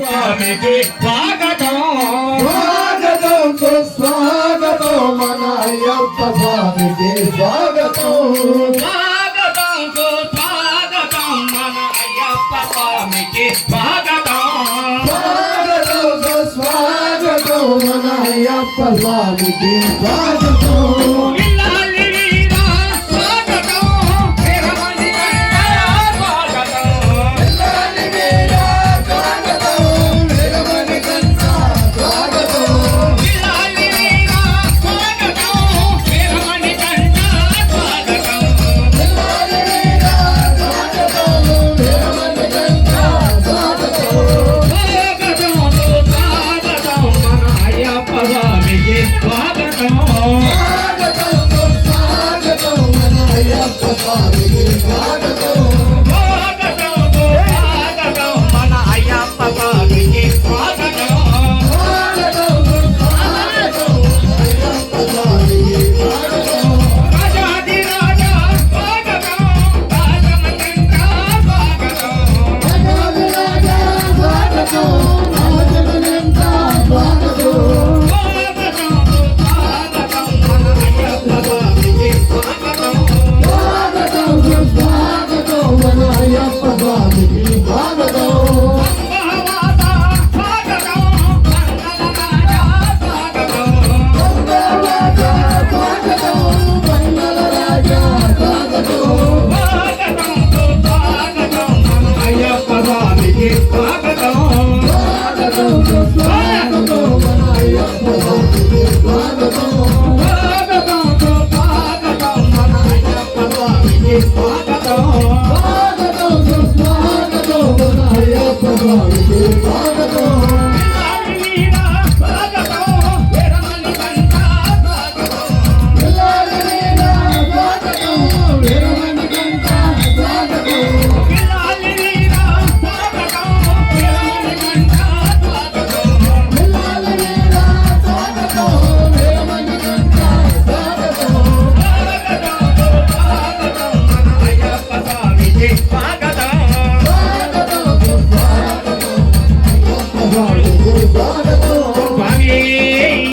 స్వామికి స్వాగతం. స్వాగతం సుస్వాగతం మన అయ్యప్ప స్వామికి స్వాగతం. స్వాగతం సుస్వాగతం మన అయ్యప్ప స్వామికి స్వాగతం. స్వాగతం సుస్వాగతం మన స్వామికి స్వాగతం. గొప్ప స్వామికి స్వాగతం. Goiás pra করবো